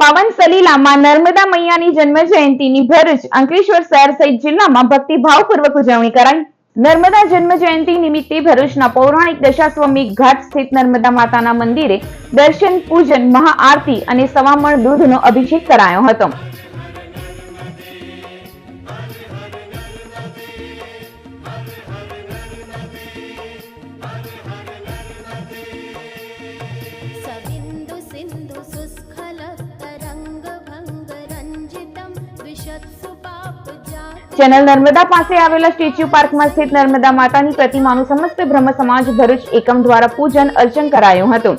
પાવન સલીલામાં નર્મદા મૈયાની જન્મ જયંતિની ભરૂચ અંકલેશ્વર શહેર સહિત જિલ્લામાં ભક્તિભાવપૂર્વક ઉજવણી કરાઈ. નર્મદા જન્મ જયંતિ નિમિત્તે ભરૂચના પૌરાણિક દશાશ્વમેઘ ઘાટ સ્થિત નર્મદા માતાના મંદિરે દર્શન પૂજન, મહાઆરતી અને સવામણ દૂધનો અભિષેક કરાયો હતો. ચેનલ નર્મદા પાસે આવેલા સ્ટેચ્યુ પાર્કમાં સ્થિત નર્મદા માતાની પ્રતિમાનું સમસ્ત બ્રહ્મ સમાજ ભરૂચ એકમ દ્વારા પૂજન અર્ચન કરાયું હતું.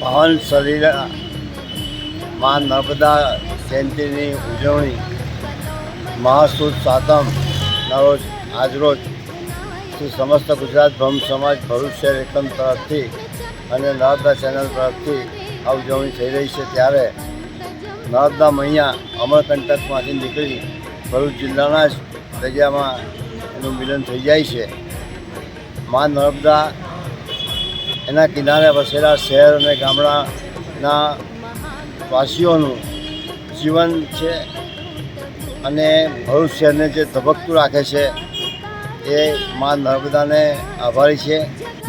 પવન શરીરમાં નર્મદા જયંતિની ઉજવણી મહાસુદ સાતમના રોજ આજરોજ શ્રી સમસ્ત ગુજરાત બ્રહ્મ સમાજ ભરૂચ શહેર એકમ તરફથી અને નર્મદા ચેનલ તરફથી આ ઉજવણી થઈ રહી છે ત્યારે નર્મદા મૈયા અમરકંટકમાંથી નીકળી ભરૂચ જિલ્લાના જ દરિયામાં એનું મિલન થઈ જાય છે. મા નર્મદા એના કિનારે વસેલા શહેર અને ગામડાના વાસીઓનું જીવન છે. અને ભવિષ્યને જે ધબકતું રાખે છે, એ માં નર્મદાને આભારી છે.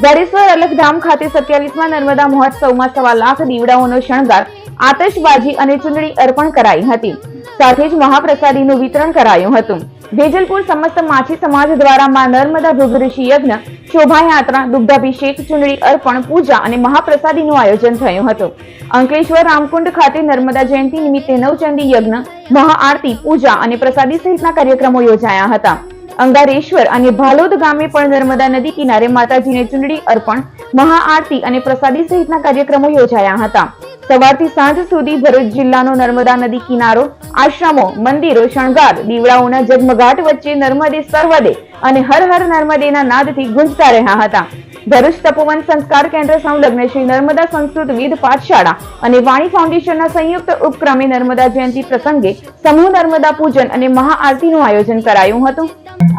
ધરેશ્વર અલખધામ ખાતે સત્યાવીસમાં નર્મદા મહોત્સવમાં સવા લાખ દીવડાઓનો શણગાર, આતશબાજી અને ચૂંટણી અર્પણ કરાઈ હતી. સાથે જ મહાપ્રસાદીનું વિતરણ કરાયું હતું. વેજલપુર સમસ્ત માછી સમાજ દ્વારા માં નર્મદા ભૃગઋષિ યજ્ઞ, શોભાયાત્રા, દુગ્ધાભિષેક, ચૂંદડી અર્પણ, પૂજા અને મહાપ્રસાદીનું આયોજન થયું હતું. અંકલેશ્વર રામકુંડ ખાતે નર્મદા જયંતિ નિમિત્તે નવચંડી યજ્ઞ, મહાઆરતી, પૂજા અને પ્રસાદી સહિતના કાર્યક્રમો યોજાયા હતા. અંગારેશ્વર અને ભાલોદ ગામે પણ નર્મદા નદી કિનારે માતાજીને ચૂંદડી અર્પણ, મહાઆરતી અને પ્રસાદી સહિતના કાર્યક્રમો યોજાયા હતા. સવારથી સાંજ સુધી ભરૂચ જિલ્લાનો નર્મદા નદી કિનારો, આશ્રમો, મંદિરો, શણગાર, દીવડાઓના ઝગમગાટ વચ્ચે નર્મદે સર્વદે અને હર હર નર્મદેના નાદથી ગુંજતા રહ્યા હતા. ભરૂચ તપોવન સંસ્કાર કેન્દ્ર સંલગ્ન શ્રી નર્મદા સંસ્કૃત વિદ પાઠશાળા અને વાણી ફાઉન્ડેશનના સંયુક્ત ઉપક્રમે નર્મદા જયંતિ પ્રસંગે સમૂહ નર્મદા પૂજન અને મહાઆરતીનું આયોજન કરાયું હતું.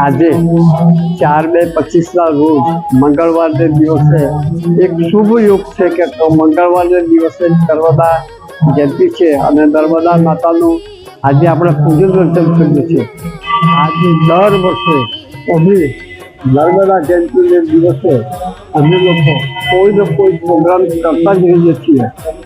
આજે ચાર બે પચીસના રોજ મંગળવારને દિવસે એક શુભ યોગ છે કે તો મંગળવારને દિવસે નર્મદા જયંતિ છે અને નર્મદા માતાનું આજે આપણે પૂજન રચન કરીએ છીએ. આજે દર વર્ષે અમે નર્મદા જયંતિને દિવસે અમે લોકો કોઈ ને કોઈ પ્રોગ્રામ કરતા જ રહીએ છીએ.